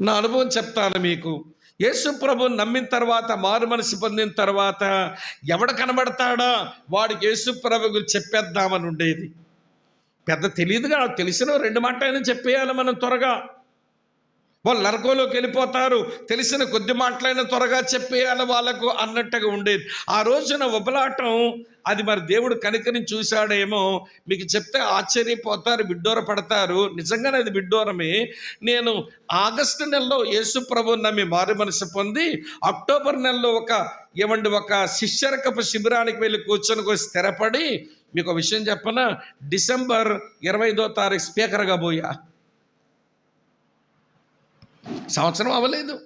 నా అనుభవం చెప్తాను మీకు. యేసు ప్రభు నమ్మిన తర్వాత మారు మనసు పొందిన తర్వాత ఎవడ కనబడతాడా వాడికి యేసు ప్రభు గురించి చెప్పేద్దామని ఉండేది. పెద్ద తెలియదుగా తెలిసిన రెండు మాట అయినా చెప్పేయాలి మనం త్వరగా. వాళ్ళు నరకంలోకి వెళ్ళిపోతారు. తెలిసిన కొద్ది మాటలైనా త్వరగా చెప్పేయాలి వాళ్ళకు అన్నట్టుగా ఉండేది. ఆ రోజున ఉబలాటం అది మరి దేవుడు కనికని చూశాడేమో. మీకు చెప్తే ఆశ్చర్యపోతారు బిడ్డోర పడతారు నిజంగానే అది బిడ్డోరమే నేను ఆగస్టు నెలలో యేసు ప్రభు నమ్మి మారు మనసు పొంది అక్టోబర్ నెలలో ఒక ఏమండి ఒక శిష్యరకపు శిబిరానికి వెళ్ళి కూర్చొని స్థిరపడి మీకు ఒక విషయం చెప్పనా? డిసెంబర్ ఇరవై ఐదో తారీఖు స్పీకర్గా పోయా. సంవత్సరం అవ్వలేదు.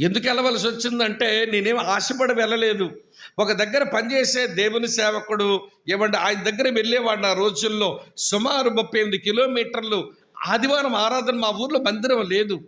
ఎందుకు వెళ్ళవలసి వచ్చిందంటే నేనేం ఆశపడి వెళ్ళలేదు. ఒక దగ్గర పనిచేసే దేవుని సేవకుడు ఏమంటే ఆయన దగ్గర వెళ్ళేవాడు ఆ రోజుల్లో సుమారు ముప్పై ఎనిమిది కిలోమీటర్లు. ఆదివారం ఆరాధన మా ఊర్లో మందిరం లేదు.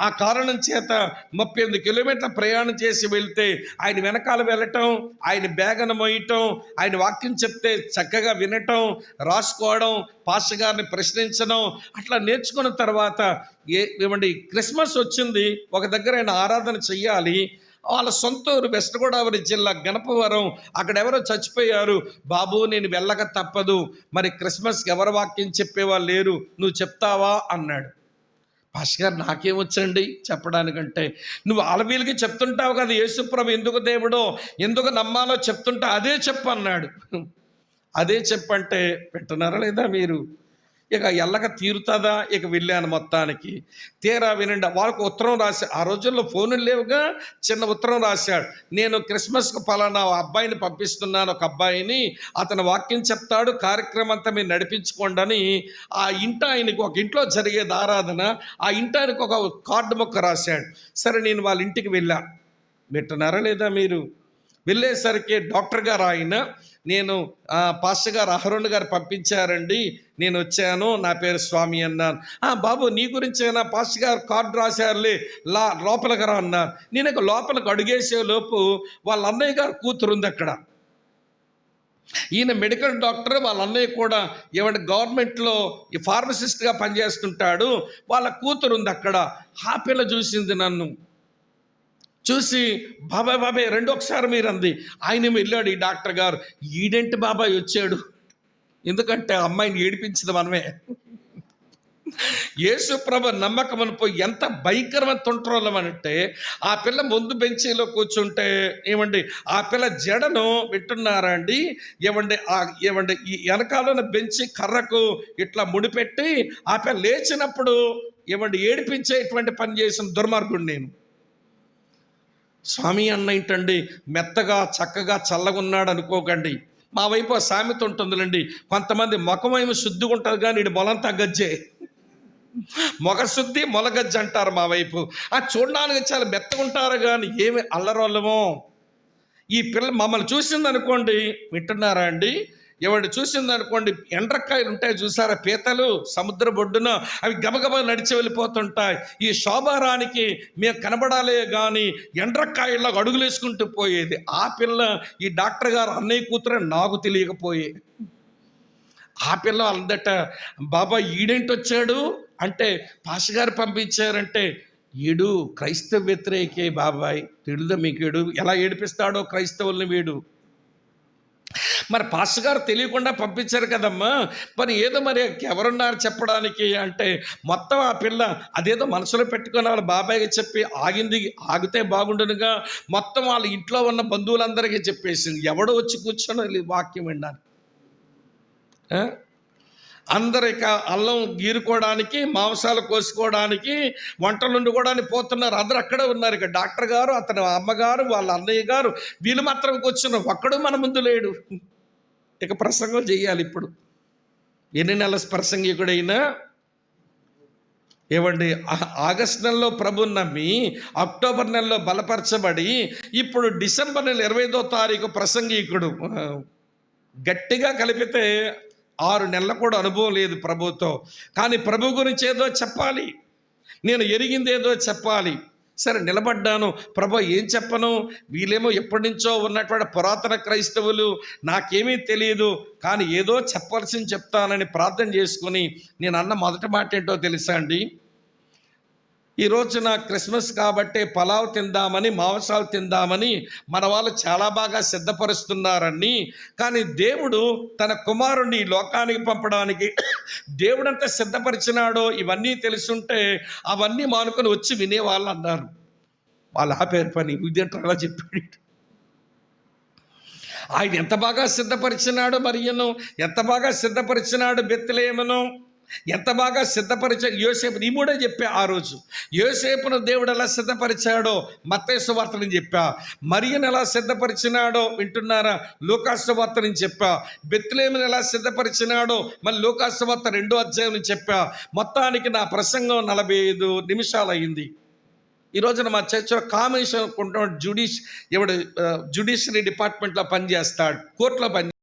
ఆ కారణం చేత ముప్పై ఎనిమిది కిలోమీటర్ల ప్రయాణం చేసి వెళ్తే ఆయన వెనకాల వెళ్ళటం ఆయన బేగన మోయటం ఆయన వాక్యం చెప్తే చక్కగా వినటం రాసుకోవడం పాస్ గారిని ప్రశ్నించడం అట్లా నేర్చుకున్న తర్వాత ఏ ఏమండి క్రిస్మస్ వచ్చింది ఒక దగ్గర ఆయన ఆరాధన చెయ్యాలి. వాళ్ళ సొంత ఊరు వెస్ట్ గోదావరి జిల్లా గణపవరం అక్కడ ఎవరో చచ్చిపోయారు. బాబు నేను వెళ్ళక తప్పదు. మరి క్రిస్మస్కి ఎవరు వాక్యం చెప్పేవాళ్ళు లేరు. నువ్వు చెప్తావా? అన్నాడు. పాస్టర్ గారు నాకేమొచ్చండి చెప్పడానికంటే? నువ్వు ఆలవీలకి చెప్తుంటావు కదా యేసుప్రభు ఎందుకు దేవుడో? ఎందుకు నమ్మాలో చెప్తుంటా? అదే చెప్పన్నాడు. అదే చెప్పంటే పెట్టనారా లేదా మీరు? ఇక ఎల్లక తీరుతుందా? ఇక వెళ్ళాను మొత్తానికి. తీరా వినండి. వాళ్ళకు ఉత్తరం రాశా ఆ రోజుల్లో ఫోన్లు లేవుగా? చిన్న ఉత్తరం రాశాడు. నేను క్రిస్మస్కి పలానా అబ్బాయిని పంపిస్తున్నాను. ఒక అబ్బాయిని అతను వాక్యం చెప్తాడు. కార్యక్రమం అంతా మీరు నడిపించుకోండి అని ఆ ఇంట ఆయనకు ఒక ఇంట్లో జరిగేది ఆరాధన. ఆ ఇంట ఆయనకు ఒక కార్డు మొక్క రాశాడు. సరే నేను వాళ్ళ ఇంటికి వెళ్ళా. వింటున్నారా లేదా మీరు? వెళ్ళేసరికి డాక్టర్ గారు ఆయన నేను పాస్టర్ గారు అహరుణ్ గారు పంపించారండి. నేను వచ్చాను నా పేరు స్వామి అన్నాను. బాబు నీ గురించేనా పాస్టర్ గారు కార్డు రాశారులే లా లోపలికి రా అన్నారు నేను ఇక లోపలికి అడుగేసే లోపు వాళ్ళ అన్నయ్య గారు కూతురు ఉంది అక్కడ. ఈయన మెడికల్ డాక్టర్ వాళ్ళ అన్నయ్య కూడా ఏమంటే గవర్నమెంట్లో ఈ ఫార్మసిస్ట్గా పనిచేస్తుంటాడు. వాళ్ళ కూతురు ఉంది అక్కడ. ఆ పిల్ల చూసింది నన్ను. చూసి బాబాయ్ బాబాయ్ రెండొకసారి మీరు అంది. ఆయన వెళ్ళాడు ఈ డాక్టర్ గారు. ఈడెంటి బాబాయ్ వచ్చాడు? ఎందుకంటే అమ్మాయిని ఏడిపించింది మనమే. యేసుప్రభ నమ్మకం అనిపోయి ఎంత భయంకరమైన తుంట్రోళ్ళం అంటే ఆ పిల్ల ముందు బెంచీలో కూర్చుంటే ఏమండి ఆ పిల్ల జడను వింటున్నారా అండి? ఏమండి ఆ ఏమండి ఈ వెనకాలన బెంచి కర్రకు ఇట్లా ముడిపెట్టి ఆ పిల్ల లేచినప్పుడు ఏమండి ఏడిపించేటువంటి పని చేసిన దుర్మార్గుడు నేను. స్వామి అన్న ఏంటండి మెత్తగా చక్కగా చల్లగా ఉన్నాడు అనుకోకండి. మా వైపు ఆ సామెత ఉంటుందిలండి కొంతమంది ముఖమేమో శుద్ధిగా ఉంటుంది కానీ ఇటు మొలంతా గజ్జే. మొగ శుద్ధి మొలగజ్జ అంటారు మా వైపు. ఆ చూడడానికి చాలా మెత్తగా ఉంటారు కానీ ఏమి అల్లరోళ్ళమో. ఈ పిల్ల మమ్మల్ని చూసింది అనుకోండి వింటున్నారా అండి? ఎవరిని చూసిందనుకోండి ఎండ్రకాయలు ఉంటాయి చూసారా? పీతలు సముద్ర బొడ్డున అవి గబగబా నడిచి వెళ్ళిపోతుంటాయి. ఈ శోభారానికి మేము కనబడాలే కానీ ఎండ్రకాయల్లో అడుగులేసుకుంటూ పోయేది. ఆ పిల్ల ఈ డాక్టర్ గారు అన్నయ్య కూతురు నాకు తెలియకపోయే. ఆ పిల్ల అందట బాబా ఈడేంటి వచ్చాడు అంటే పాష గారు పంపించారంటే ఈడు క్రైస్తవ వ్యతిరేకే బాబాయ్. తెలుదా మీకు ఏడు ఎలా ఏడిపిస్తాడో క్రైస్తవుల్ని వీడు? మరి పాస్టర్ గారు తెలియకుండా పంపించారు కదమ్మా. మరి ఏదో మరి ఎవరున్నారు చెప్పడానికి అంటే మొత్తం ఆ పిల్ల అదేదో మనసులో పెట్టుకుని వాళ్ళ బాబాయ్కి చెప్పి ఆగింది ఆగితే బాగుండునుగా. మొత్తం వాళ్ళ ఇంట్లో ఉన్న బంధువులందరికీ చెప్పేసింది. ఎవడో వచ్చి కూర్చొని వాక్యం విన్నాను అందరు ఇక అల్లం గీరుకోవడానికి మాంసాలు కోసుకోవడానికి వంటలు వండుకోవడానికి పోతున్నారు. అందరు అక్కడే ఉన్నారు. ఇక డాక్టర్ గారు అతని అమ్మగారు వాళ్ళ అన్నయ్య గారు వీళ్ళు మాత్రం కూర్చున్నారు. ఒక్కడు మన ముందు లేడు. ఇక ప్రసంగం చేయాలి ఇప్పుడు. ఎన్ని నెలల ప్రసంగికుడైనా ఏమండి ఆగస్ట్ నెలలో ప్రభు నమ్మి అక్టోబర్ నెలలో బలపరచబడి ఇప్పుడు డిసెంబర్ నెల ఇరవై ఐదో తారీఖు ప్రసంగికుడు. గట్టిగా కలిపితే ఆరు నెలల కూడా అనుభవం లేదు ప్రభుతో. కానీ ప్రభు గురించి ఏదో చెప్పాలి. నేను ఎరిగింది ఏదో చెప్పాలి. సరే నిలబడ్డాను. ప్రభు ఏం చెప్పను? వీళ్ళేమో ఎప్పటి నుంచో ఉన్నటువంటి పురాతన క్రైస్తవులు నాకేమీ తెలియదు కానీ ఏదో చెప్పాల్సింది చెప్తానని ప్రార్థన చేసుకుని నేను అన్న మొదటి మాట ఏంటో తెలుసా అండి? ఈ రోజున క్రిస్మస్ కాబట్టి పలావ్ తిందామని మాంసాలు తిందామని మన వాళ్ళు చాలా బాగా సిద్ధపరుస్తున్నారని కానీ దేవుడు తన కుమారుణ్ణి లోకానికి పంపడానికి దేవుడంత సిద్ధపరిచినాడో ఇవన్నీ తెలుసుంటే అవన్నీ మానుకొని వచ్చి వినేవాళ్ళు అన్నారు. వాళ్ళు ఆపేరు పని ఇదేంటో అలా చెప్పాడు. ఆయన ఎంత బాగా సిద్ధపరిచినాడు మరియను? ఎంత బాగా సిద్ధపరిచినాడు బెత్తలేమను ఎంత బాగా సిద్ధపరిచాడు యోసేపు నీ మూడే చెప్పా ఆ రోజు. యోసేపును దేవుడు ఎలా సిద్ధపరిచాడో మత్తేసు వార్త నేను చెప్పా. మరియను ఎలా సిద్ధపరిచినాడో వింటున్నారా? లోకాసు వార్త నేను చెప్పా. బెత్తులేమును ఎలా సిద్ధపరిచినాడో మళ్ళీ లోకాసు వార్త రెండో అధ్యాయం నేను చెప్పా. మొత్తానికి నా ప్రసంగం నలభై ఐదు నిమిషాలు అయింది ఈ రోజున మా చర్చలో కామేశ్వరం జుడిష్ ఎవడు జుడిషియరీ డిపార్ట్మెంట్లో పనిచేస్తాడు కోర్టులో పని